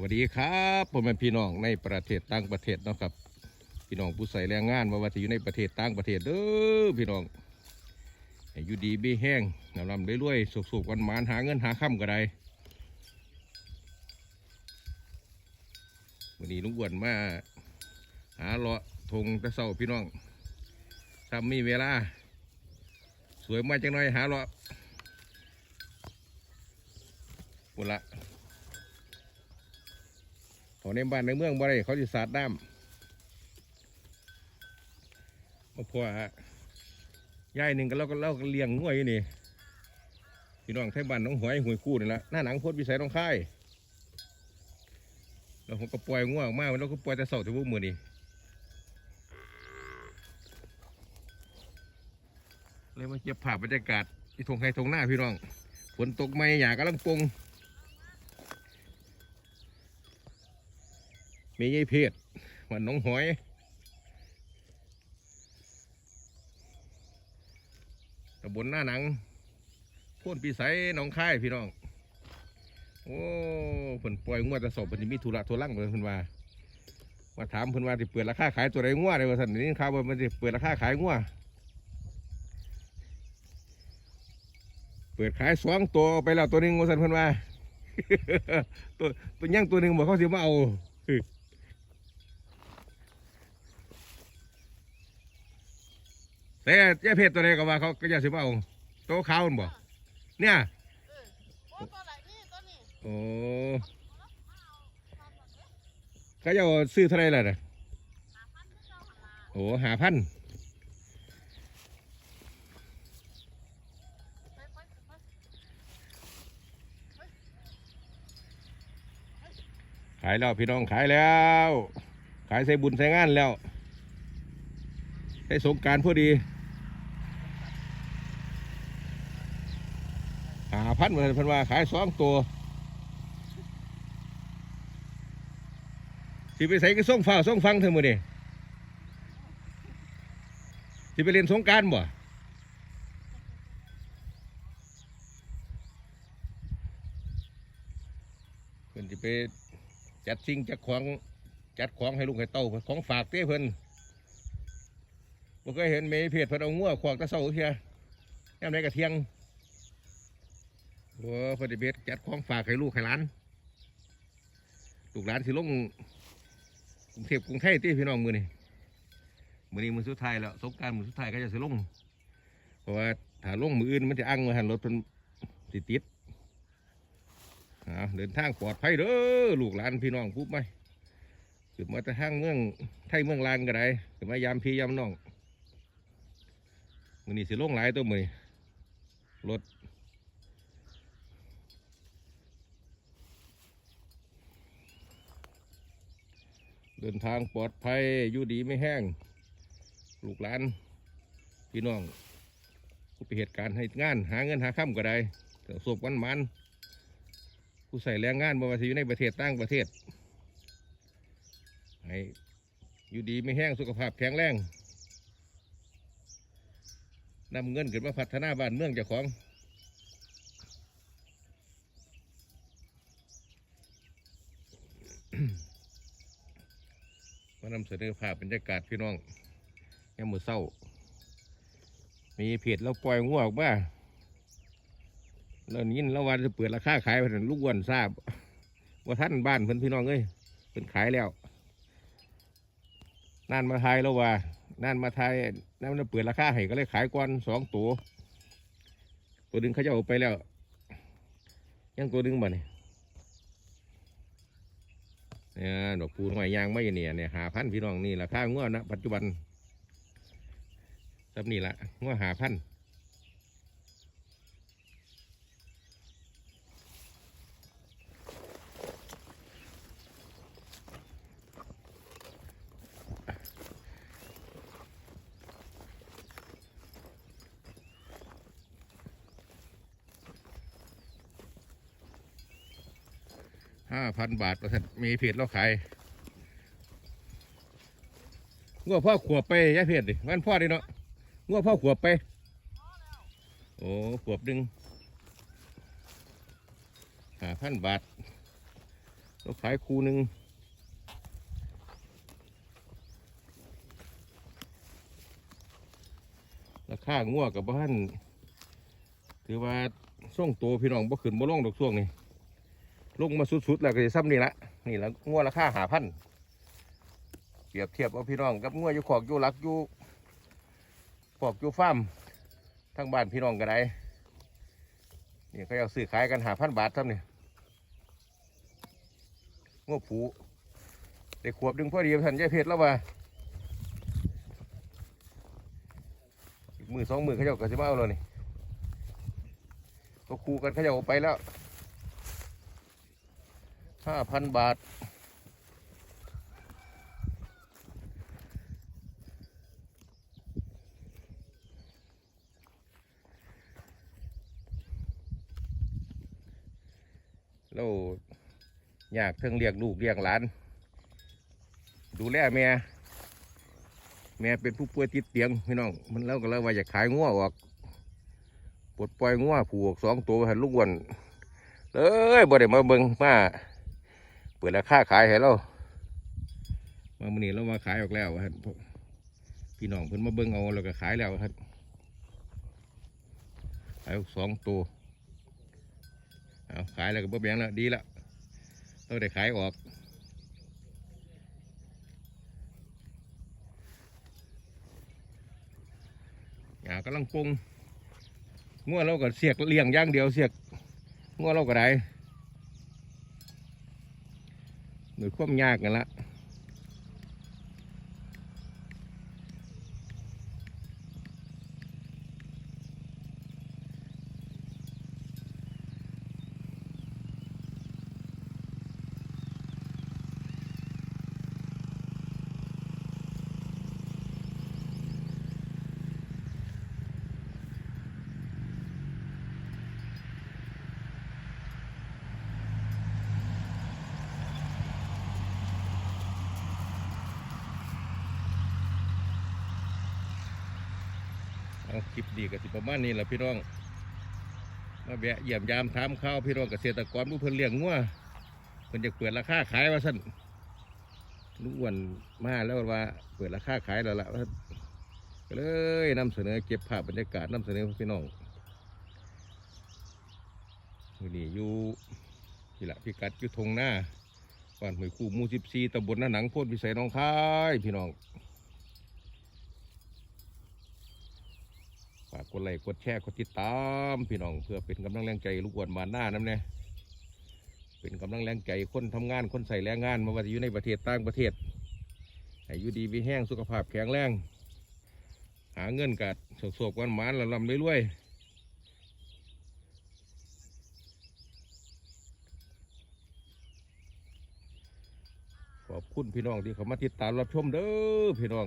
วัสดีครับผมเป็นพี่น้องในประเทศต่างประเทศเนาะครับ พี่น้องผู้ใส่แรงงานว่าว่าจะอยู่ในประเทศต่างประเทศเด้อพี่น้องอยู่ดีบีแห้งนำลำได้รวยๆสุกๆวันมานหาเงินหาค่ำก็ได้วันนี้ลุงอ้วนมาหาเลาะทงตะเศร้าพี่น้องถ้ามีเวลา สวยมากจังหน่อยหาเลาะหมดละ เขาในบ้านในเมืองบ่ได้เขาจะสาดน้ำมาพอยายหนึ่งก็เราก็เราก็เลี้ยงง่วยนี่พี่น้องไทยบ้านน้องหอยหวยคู่นี่ละหน้าหนังโพดวิสัยน้องค่ายแล้วผมก็ปล่อยง่วงออกมาแล้วก็ปล่อยแต่เสาร์ถึงพวกมือนี่เลยมาเก็บภาพบรรยากาศที่ทงไห้ทงหน้าพี่น้องฝนตกไม่หยากำลังปง มียายเพชรวันน้องหอยตำบลหน้าหนังพ่นปีไสน้องค่ายพี่น้อง โอ้เพิ่นปล่อยงวดแต่สอบเพิ่นสิมีธุระทัวรั่งเพิ่นว่ามาถามเพิ่นว่าสิเปิดราคาขายตัวใดงวดเลยว่าซั่นนี่ข่าวว่ามันสิเปิดราคาขายงวดเปิดขายสองตัวไปแล้วตัวนึงว่าซั่นเพิ่นว่าตัวตัวยังตัวหนึงบอกเขาสิมาเอา แต่เจ้าเพชรตัวใดก็ว่าเขาก็จะสิบเอาโตขาวนั่นบ่เนี่ยโอ้ตัวไหนนี่ตัวนี้โอ้เขาจะเอาซื้อเท่าไหรล่ะน่ะหาพันที่เจ้าหนลาโอ้หาพันขายแล้วพี่น้องขายแล้ว ขายใส่บุญใส่งานแล้วใส่สงการพอดีหา พันเหมือนพันว่าขายสองตัวสิไปใส่ก็ส่งฟ้าส่งฟังเธอมือนี่สิไปเรียนสงการบ่เพิ่นสิไปจัดสิ่งจัดของจัดของให้ลุงให้เต้าของฝากเต้เพิ่นบ่เคยเห็นเมย์เพจเพิ่นเอางัวขวากตะเสาเทียยามใดกระเทียง โอ้เพิ่นสิไปเฮ็ดจัดของฝากให้ลูกให้หลานลูกหลานสิลงกรุงเทพกรุงไทยติพี่น้องมือนี้มื้อนี้มือสุดท้ายแล้วสงกรารมือสุดท้ายก็จะสิลงเพราะว่าถ้าลงมืออื่นมันจะอั้งมาหันรถเพิ่นสิดติดเดินทางปลอดภัยเด้อลูกหลานพี่น้องปุ๊บไหมขึ้นมาแต่ทางเมืองไทยเมืองลางก็ได้ขึ้นมายามพี่ยามน้องมือนี้สิลงหลายตัวมือรถ เดินทางปลอดภัยอยู่ดีไม่แห้ง ลูกหลานพี่น้องผู้ไปเหตุการณ์ให้งาน หาเงินหาค่ำก็ได้สบวันมันผู้ใส่แรงงานบ่ว่าสิอยู่ในประเทศต่างประเทศให้อยู่ดีไม่แห้งสุขภาพแข็งแรงนำเงินขึ้นมาพัฒนาบ้านเมืองเจ้าของมานำเสนอภาพบรรยากาศพี่น้องแง่มือเศร้า มีเพจเราปล่อยงัวออกมาแล้วนี้แล้ววันจะเปิดราคาขายเพิ่นลูกอ้วนทราบ ว่าท่านบ้านเพิ่นพี่น้องเอ้ยเพิ่นขายแล้วนั่นมาไทยแล้วว่านั่นมาไทยนั่นมันเปิดราคาให้ก็เลยขายก่อนสองตัวตัวหนึงเขาจะเอาไปแล้ว ยังตัวหนึงบ่เนี่ย เนี่ยดอกปูนหอยยางไม่เนี่ยเนี่ยหาพันพี่น้องนี่ราคาง้อนะปัจจุบันสับนี่ละง้อหาพัน ห้าพันบาทประทัดมีเพจเราขายงัวพ่อขวบไปยายเพจดิงั้นพ่อดิเนาะงัวพ่อขวบไป โอ้ขวบดึงห้าพันบาทเราขายคูหนึ่งราคางัวกับบ้านถือว่าส่งตัวพี่น้องบ่ขึ้นบ่ลงดอกช่วงนี้ ลงมาสุดๆแล้วก็จะซ้ำนี่ละนี่ละงัวราคาหาพันเปรียบเทียบเอาพี่น้องกับงัวอยู่ขอกอยู่หลักอยู่ขอกอยู่ฟาร์มทั้งบ้านพี่น้องกันไดนี่เขาเอาซื้อขายกันหาพันบาทซ้ำนี่งัวผูได้ขวบดึงพอดีท่านยายเพชรแล้วว่ามือสองมือเขาเจ้าก็สิมาเอาแล้วนี่ก็คูกันเขาเจ้าไปแล้ว ห้าพันบาท แล้วอยากเทิงเลี้ยงลูกเลี้ยงหลาน ดูแลแม่ แม่เป็นผู้ป่วยติดเตียงพี่น้อง มันแล้วก็แล้วว่าอยากขายงัวออกปลดปล่อยงัวผูกสองตัวหันลูกวันเลยบ่ได้มาเบิ่งมา เปิดราคาขายให้เรามามื้อนี้เรามาขายออกแล้วครับพี่น้องเพิ่นมาเบิ่งเอาแล้วก็ขายแล้วครับขายออกสองตัวเอาขายแล้วก็บ่แบ่งแล้วดีแล้วเราได้ขายออกหยากำลังปรุงงัวเราก็เสียกเลี้ยงอย่างเดียวเสียกงัวเราก็ได้ หรือความยากกันละ เอาคลิปดีกับสิประมาณนี้แหละพี่น้อง มาแวะเยี่ยมยามถามข้าวพี่น้องเกษตรกรผู้เพิ่นเลี้ยงงัวเพิ่นจะเปิดราคาขายว่าสั่นลุงอ้วนมาแล้วว่า เปิดราคาขายแล้วล่ะว่าซั่นก็เลยนำเสนอเก็บภาพบรรยากาศนำเสนอพี่น้องมื้อนี้อยู่ที่ละพิกัดอยู่ทงหน้าบ้านห้วยคู่มู่14ตำบลนาหนังโพนพิสัยน้องคายพี่น้อง ฝากก ดไลค์กดแชร์กดติดตามพี่น้องเพื่อเป็นกำลังแรงใจลูกอ้วนบานหน้าน้ำเนี่ยเป็นกำลังแรงใจคนทำงานคนใส่แรงงานมาว่าจะอยู่ในประเทศต่างประเทศให้อยู่ดีมีแห้งสุขภาพแข็งแรง หาเงินกัดโศกๆวันหมานลำๆรวยๆขอบคุณพี่น้องที่เขามาติดตามรับชมเด้อพี่น้อง